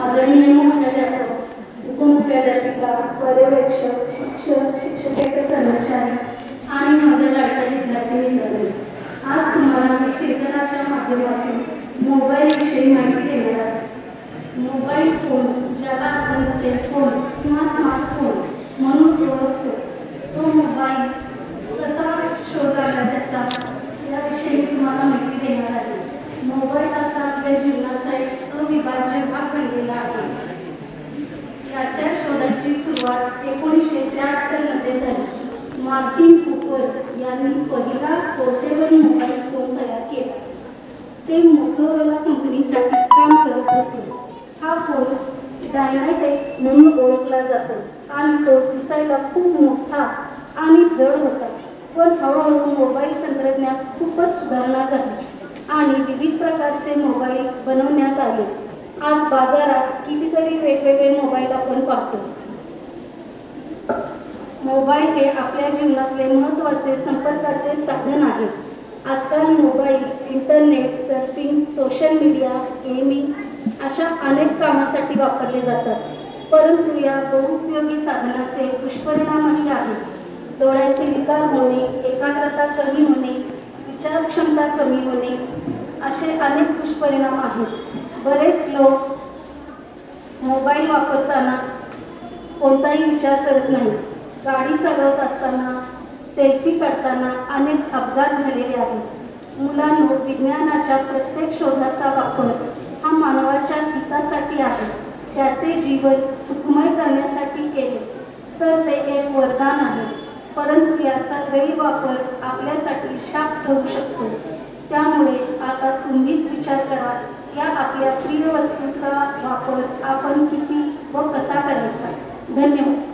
आदरणीय मुख्याध्यापक उपमुख्याध्यापिका पर्यवेक्षक शिक्षक शिक्षकेतर कर्मचारी आणि माझ्या लाडक्या विद्यार्थी मित्रांनी आज तुम्हाला मी कीर्तनाच्या माध्यमातून मोबाईलविषयी माहिती देणार आहे. मोबाईल फोन ज्याला आपण सेलफोन किंवा स्मार्टफोन म्हणून ओळखतो तो मोबाईल कसा शोध आला त्याचा याविषयी तुम्हाला माहिती देणार आहे. मोबाईल आता आपल्या याच्या शोधाची सुरुवात एकोणीसशे त्र्याहत्तरमध्ये झाली. मार्टिन कुपर यांनी पहिला पोर्टेबल मोबाईल फोन तयार केला. ते मोटोरोला कंपनीसाठी काम करत होते. हा फोन डायनाटेक म्हणून ओळखला जातो आणि तो दिसायला खूप मोठा आणि जड होता. पण हळूहळू मोबाईल तंत्रज्ञान खूपच सुधारणा झाली आणि विविध प्रकारचे मोबाईल बनवण्यात आले. आज बाजारात कितीतरी वेगवेगळे मोबाईल आपण पाहतो. मोबाईल हे आपल्या जीवनातले महत्त्वाचे संपर्काचे साधन आहे. आजकाल mobile internet surfing social media gaming अशा अनेक कामासाठी वापरले जातात. परंतु या बहुउपयोगी साधनाचे दुष्परिणामही आहेत. डोळ्याचे विकार होणे एकाग्रता कमी होणे विचारक्षमता कमी होणे असे अनेक दुष्परिणाम आहेत. बरेच लोक मोबाईल वापरताना कोणताही विचार करत नाही गाडी चालवत असताना सेल्फी काढताना अनेक अपघात झालेले आहेत. मुलांनो विज्ञानाच्या प्रत्येक शोधाचा वापर हा मानवाच्या हितासाठी आहे. त्याचे जीवन सुखमय करण्यासाठी केले. तर ते एक वरदान आहे. परंतु याचा गैरवापर आपल्यासाठी शाप ठरू शकतो. त्यामुळे आता तुम्हीच विचार करा. या आपल्या प्रिय वस्तूचा वापर आपण किती व कसा करायचा? धन्यवाद.